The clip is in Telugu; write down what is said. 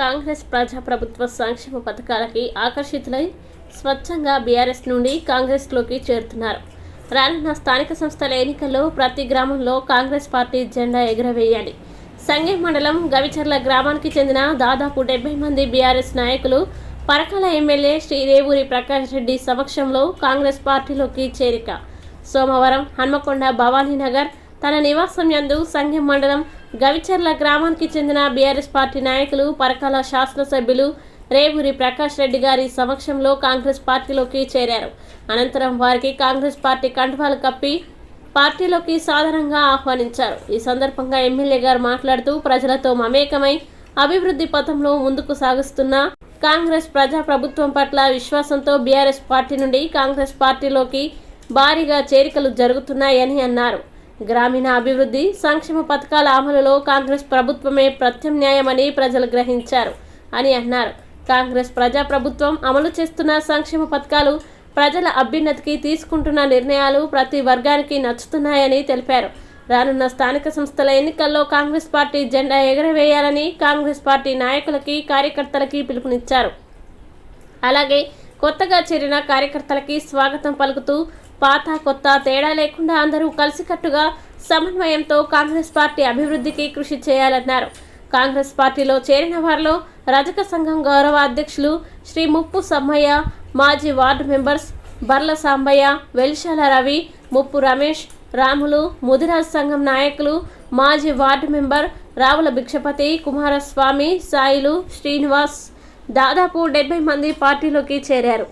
కాంగ్రెస్ ప్రజాప్రభుత్వ సంక్షేమ పథకాలకి ఆకర్షితులై స్వచ్ఛంగా బీఆర్ఎస్ నుండి కాంగ్రెస్లోకి చేరుతున్నారు. రానున్న స్థానిక సంస్థల ఎన్నికల్లో ప్రతి గ్రామంలో కాంగ్రెస్ పార్టీ జెండా ఎగురవేయాలి సంగెం మండలం గవిచర్ల గ్రామానికి చెందిన దాదాపు డెబ్బై మంది బీఆర్ఎస్ నాయకులు పరకాల ఎమ్మెల్యే శ్రీ రేవూరి ప్రకాష్ రెడ్డి సమక్షంలో కాంగ్రెస్ పార్టీలోకి చేరిక. సోమవారం హన్మకొండ భవానీనగర్ తన నివాసం యందు సంఘం మండలం గవిచర్ల గ్రామానికి చెందిన బీఆర్ఎస్ పార్టీ నాయకులు పరకాల శాసనసభ్యులు రేవూరి ప్రకాష్ రెడ్డి గారి సమక్షంలో కాంగ్రెస్ పార్టీలోకి చేరారు. అనంతరం వారికి కాంగ్రెస్ పార్టీ కండువాలు కప్పి పార్టీలోకి సాధారణంగా ఆహ్వానించారు. ఈ సందర్భంగా ఎమ్మెల్యే గారు మాట్లాడుతూ ప్రజలతో మమేకమై అభివృద్ధి పథంలో ముందుకు సాగుస్తున్న కాంగ్రెస్ ప్రజా ప్రభుత్వం పట్ల విశ్వాసంతో బీఆర్ఎస్ పార్టీ నుండి కాంగ్రెస్ పార్టీలోకి భారీగా చేరికలు జరుగుతున్నాయని అన్నారు. గ్రామీణ అభివృద్ధి సంక్షేమ పథకాల అమలులో కాంగ్రెస్ ప్రభుత్వమే ప్రత్యామ్నాయమని ప్రజలు గ్రహించారు అని అన్నారు. కాంగ్రెస్ ప్రజా ప్రభుత్వం అమలు చేస్తున్న సంక్షేమ పథకాలు ప్రజల అభ్యున్నతికి తీసుకుంటున్న నిర్ణయాలు ప్రతి వర్గానికి నచ్చుతున్నాయని తెలిపారు. రానున్న స్థానిక సంస్థల ఎన్నికల్లో కాంగ్రెస్ పార్టీ జెండా ఎగరవేయాలని కాంగ్రెస్ పార్టీ నాయకులకి కార్యకర్తలకి పిలుపునిచ్చారు. అలాగే కొత్తగా చేరిన కార్యకర్తలకి స్వాగతం పలుకుతూ పాత కొత్త తేడా లేకుండా అందరూ కలిసికట్టుగా సమన్వయంతో కాంగ్రెస్ పార్టీ అభివృద్ధికి కృషి చేయాలన్నారు. కాంగ్రెస్ పార్టీలో చేరిన వారిలో రజక సంఘం గౌరవ అధ్యక్షులు శ్రీ ముప్పు సమ్మయ్య మాజీ వార్డు మెంబర్స్ బర్ల సాంబయ్య వెలిశాల రవి ముప్పు రమేష్ రాములు ముదిరాజ్ సంఘం నాయకులు మాజీ వార్డు మెంబర్ రావుల భిక్షపతి కుమారస్వామి సాయిలు శ్రీనివాస్ దాదాపు డెబ్బై మంది పార్టీలోకి చేరారు.